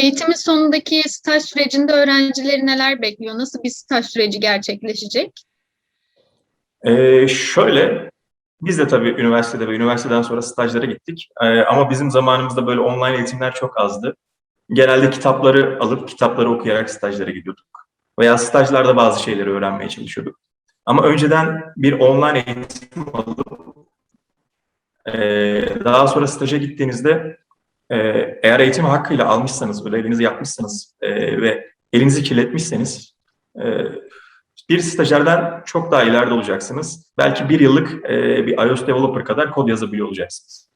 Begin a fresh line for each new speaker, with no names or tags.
Eğitimin sonundaki staj sürecinde öğrencileri neler bekliyor? Nasıl bir staj süreci gerçekleşecek?
Ee, şöyle, biz de tabii üniversitede ve üniversiteden sonra stajlara gittik. Ee, ama bizim zamanımızda böyle online eğitimler çok azdı. Genelde kitapları alıp kitapları okuyarak stajlara gidiyorduk. Veya stajlarda bazı şeyleri öğrenmeye çalışıyorduk. Ama önceden bir online eğitim alıp ee, daha sonra staja gittiğinizde ee, eğer eğitimi hakkıyla almışsanız, ödevinizi yapmışsanız ee, ve elinizi kirletmişseniz ee, bir stajyerden çok daha ileride olacaksınız. Belki bir yıllık e, bir iOS developer kadar kod yazabiliyor olacaksınız.